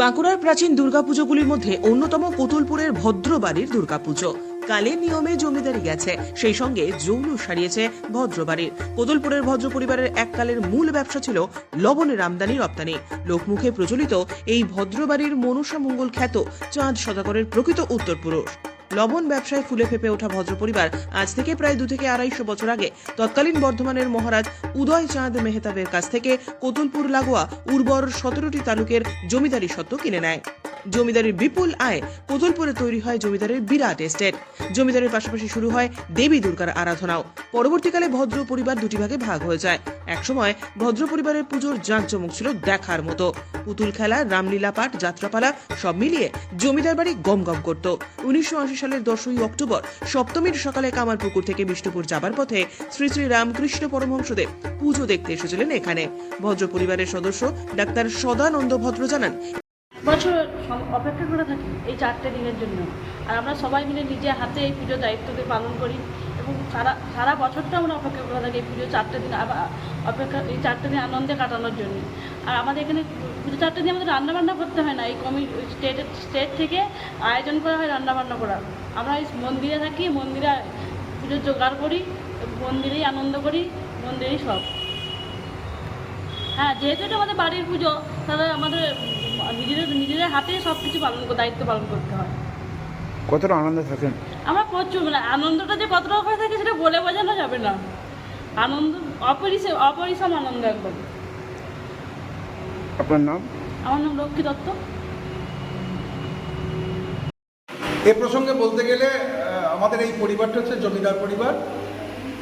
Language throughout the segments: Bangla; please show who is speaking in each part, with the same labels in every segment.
Speaker 1: বাঁকুড়ার প্রাচীন দুর্গাপুজোগুলির মধ্যে অন্যতম কোতুলপুরের ভদ্রবাড়ির দুর্গাপুজো। কালের নিয়মে জমিদারি গেছে, সেই সঙ্গে যৌন সারিয়েছে ভদ্রবাড়ির। কোতুলপুরের ভদ্র পরিবারের এককালের মূল ব্যবসা ছিল লবণের আমদানি রপ্তানি। লোকমুখে প্রচলিত এই ভদ্রবাড়ির মনসা মঙ্গল খ্যাত চাঁদ সদাগরের প্রকৃত উত্তরপুরুষ। লবণ ব্যবসায় ফুলে ফেপে ওঠা ভদ্র পরিবার আজ থেকে প্রায় দু থেকে আড়াইশো বছর আগে তৎকালীন বর্ধমানের মহারাজ উদয় চাঁদ মেহতাবের কাছ থেকে কোতুলপুর লাগোয়া উর্বর সতেরোটি তালুকের জমিদারি সত্ত্ব কিনে নেয়। জমিদারির বিপুল আয় কোতুলপুরে তৈরি হয় জমিদারের বিরাট এস্টেট। জমিদারের পাশাপাশি শুরু হয় দেবী দুর্গার আরাধনাও। পরবর্তীকালে ভদ্র পরিবার দুটি ভাগে ভাগ হয়ে যায়। একসময় ভদ্র পরিবারের পুজোর জাঁকজমক ছিল দেখার মতো। পুতুল খেলা, রামলীলা পাঠ, যাত্রাপালা সব মিলিয়ে জমিদার বাড়ি গমগম গম করত। উনিশশো আশি সালের দশই অক্টোবর সপ্তমীর সকালে কামারপুকুর থেকে বিষ্ণুপুর যাবার পথে শ্রী শ্রী রামকৃষ্ণ পরমহংসদেব পুজো দেখতে এসেছিলেন এখানে। ভদ্র পরিবারের সদস্য ডাক্তার সদানন্দ ভদ্র জানান
Speaker 2: বছর অপেক্ষা করে থাকি এই চারটে দিনের জন্য। আর আমরা সবাই মিলে নিজে হাতে এই পুজো দায়িত্বকে পালন করি এবং সারা সারা বছরটা আমরা অপেক্ষা করে থাকি এই পুজো চারটে দিন আবার অপেক্ষা, এই চারটে দিন আনন্দে কাটানোর জন্য। আর আমাদের এখানে পুজো চারটে দিন আমাদের রান্নাবান্না করতে হয় না। এই কমি স্টেট স্টেট থেকে আয়োজন করা হয় রান্নাবান্না করার আমরা এই মন্দিরে থাকি, মন্দিরে পুজোর জোগাড় করি, মন্দিরেই আনন্দ করি, মন্দিরেই সব। হ্যাঁ যেহেতু এটা আমাদের বাড়ির পুজো, তাহলে আমাদের নিজেদের নিজেদের হাতে সব কিছু পালন দায়িত্ব পালন করতে হয়।
Speaker 3: কতটা আনন্দ থাকেন?
Speaker 2: আমরা প্রচুর মানে আনন্দটা যে কতটা করে থাকে সেটা বলে বোঝানো যাবে না। আনন্দ অপরিসীম অপরিসম আনন্দ একদম।
Speaker 3: আপনার নাম?
Speaker 2: আমার নাম লক্ষ্মী দত্ত।
Speaker 4: এ প্রসঙ্গে বলতে গেলে আমাদের এই পরিবারটা হচ্ছে জমিদার পরিবার।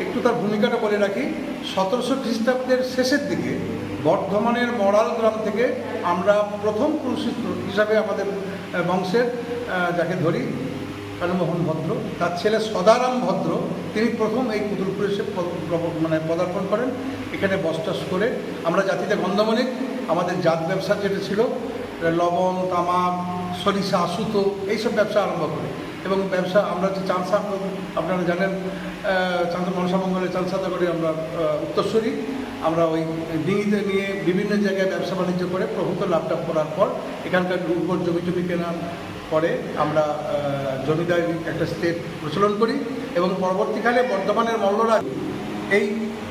Speaker 4: একটু তার ভূমিকাটা বলে রাখি। সতেরোশো খ্রিস্টাব্দের শেষের দিকে বর্ধমানের মরাল গ্রাম থেকে আমরা প্রথম পুরুষ হিসাবে আমাদের বংশের যাকে ধরি কালমোহন ভদ্র, তার ছেলে সদারাম ভদ্র, তিনি প্রথম এই কুতুলপুরে এসে মানে পদার্পণ করেন। এখানে বসটাস করে আমরা জাতিতে গন্ধমণিক আমাদের জাত ব্যবসা যেটা ছিল, লবণ, তামাক, সরিষা, সুতো, এইসব ব্যবসা আরম্ভ করি। এবং ব্যবসা আমরা যে চাঁদসা আপনারা জানেন চাঁদ মনসামঙ্গলে চাঁদসাদা করে আমরা আহ, উত্তরস্বরী আমরা ওই ডিঙিতে নিয়ে বিভিন্ন জায়গায় ব্যবসা বাণিজ্য করে প্রভূত লাভটা করার পর এখানকার উর্বর জমি টমি কেনার পরে আমরা জমিদার একটা স্টেট প্রচলন করি এবং পরবর্তীকালে বর্ধমানের মল্লরাজ এই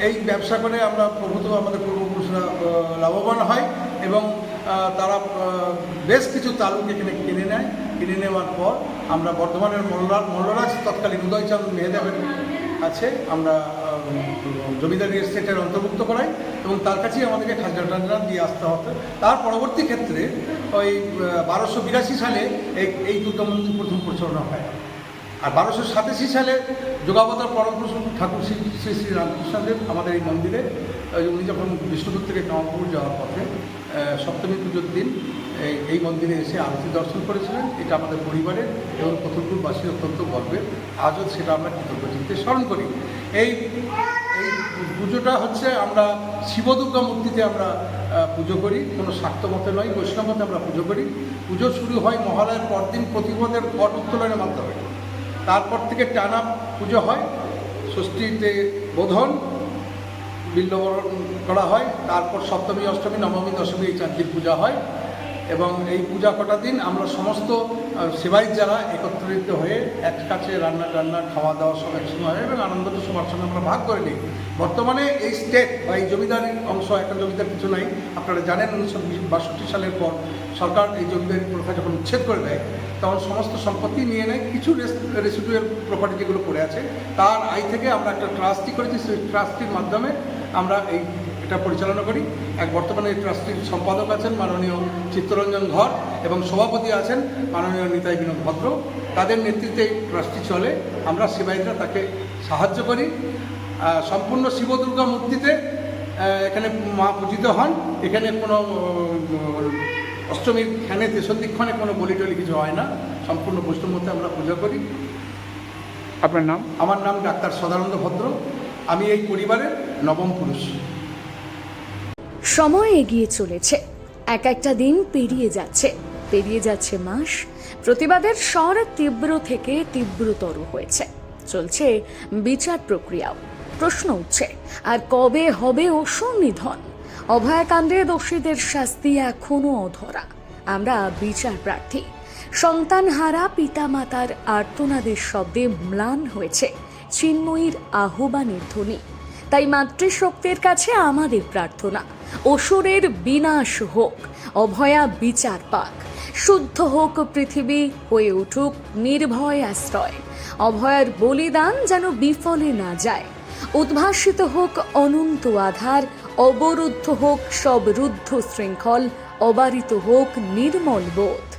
Speaker 4: এই ব্যবসা করে আমরা প্রভূত আমাদের পূর্বপুরুষরা লাভবান হয় এবং তারা বেশ কিছু তালুক এখানে কিনে নেয়। কিনে নেওয়ার পর আমরা বর্ধমানের মল্লার মল্লরাজ তৎকালীন উদয়চাঁদ মেহেদেবের কাছে আমরা জমিদারি স্টেটের অন্তর্ভুক্ত করাই এবং তার কাছেই আমাদেরকে খাজনা টাজনা দিয়ে আসতে হতো তার পরবর্তী ক্ষেত্রে ওই বারোশো বিরাশি সালে এই দুর্গা মন্দির প্রথম প্রচারণা হয়। আর বারোশো সাতাশি সালে যোগাবতার পরম পুরুষ ঠাকুর শ্রী শ্রী শ্রী রামকৃষ্ণদেব আমাদের এই মন্দিরে উনি যখন বিষ্ণুপুর থেকে কামারপুর যাওয়ার পথে সপ্তমী পুজোর দিন এই মন্দিরে এসে আরতি দর্শন করেছিলেন। এটা আমাদের পরিবারের এবং প্রথমপুরবাসীর অত্যন্ত গর্বের। আজও সেটা আমরা কৃতজ্ঞচিত্তে স্মরণ করি। এই এই পুজোটা হচ্ছে আমরা শিবদুর্গা মূর্তিতে আমরা পুজো করি। কোনো শাক্ত মতে নয় বৈষ্ণব মতে আমরা পুজো করি। পুজো শুরু হয় মহালয়ের পরদিন প্রতিপদের ঘট উত্তোলনের মাধ্যমে। তারপর থেকে টানা পুজো হয়, ষষ্ঠীতে বোধন বিল্লবরণ করা হয়, তারপর সপ্তমী, অষ্টমী, নবমী, দশমী এই চারদিন পূজা হয় এবং এই পূজা কটা দিন আমরা সমস্ত সেবাই যারা একত্রিত হয়ে এক কাছে রান্না, টান্না, খাওয়া দাওয়া সব একসঙ্গে হয় এবং আনন্দটা সবার সঙ্গে আমরা ভাগ করে নিই। বর্তমানে এই স্টেট বা এই জমিদারির অংশ একটা জমিদার কিছু নাই, আপনারা জানেন উনিশশো বাষট্টি সালের পর সরকার এই জমিদারি প্রথা যখন উচ্ছেদ করে দেয়, তখন সমস্ত সম্পত্তি নিয়ে নেয়, কিছু রেসিডুয়াল প্রপার্টি যেগুলো পড়ে আছে, তার আয় থেকে আমরা একটা ট্রাস্টি করেছি, সেই ট্রাস্টির মাধ্যমে আমরা এই এটা পরিচালনা করি। এক বর্তমানে এই ট্রাস্টির সম্পাদক আছেন মাননীয় চিত্তরঞ্জন ঘর এবং সভাপতি আছেন মাননীয় নিতাই বিনোদ ভদ্র। তাদের নেতৃত্বে এই ট্রাস্টি চলে। আমরা সেবায়িতরা তাকে সাহায্য করি। সম্পূর্ণ শিব দুর্গা মূর্তিতে এখানে মা পূজিত হন। এখানে কোনো অষ্টমীর খানে তেসন্দিক্ষণে কোনো বলি টলি কিছু হয় না। সম্পূর্ণ বৈষ্ণবতে আমরা পূজা করি।
Speaker 3: আপনার নাম?
Speaker 4: আমার নাম ডাক্তার সদানন্দ ভদ্র। আমি এই পরিবারের নবম পুরুষ।
Speaker 5: সময় এগিয়ে চলেছে। এক একটা দিন পেরিয়ে যাচ্ছে। পেরিয়ে যাচ্ছে মাস। প্রতিবাদের স্বর তীব্র থেকে তীব্রতর হয়েছে। চলছে বিচার প্রক্রিয়াও। প্রশ্ন উঠছে, আর কবে হবে অসুর নিধন অভয়াকাণ্ডে দোষীদের শাস্তি এখনও অধরা। আমরা বিচার প্রার্থী। সন্তানহারা পিতামাতার আর্তনাদের শব্দে ম্লান হয়েছে। চিন্ময়ীর আহ্বানের ধ্বনি। তাই মাতৃশক্তির কাছে আমাদের প্রার্থনা। অসুরের বিনাশ হোক, অভয়া বিচার পাক। শুদ্ধ হোক পৃথিবী, হয়ে উঠুক নির্ভয় আশ্রয়। অভয়ার বলিদান যেন বিফলে না যায়। উদ্ভাসিত হোক অনন্ত আধার, অবরুদ্ধ হোক সব রুদ্ধ শৃঙ্খল, অবারিত হোক নির্মল বোধ।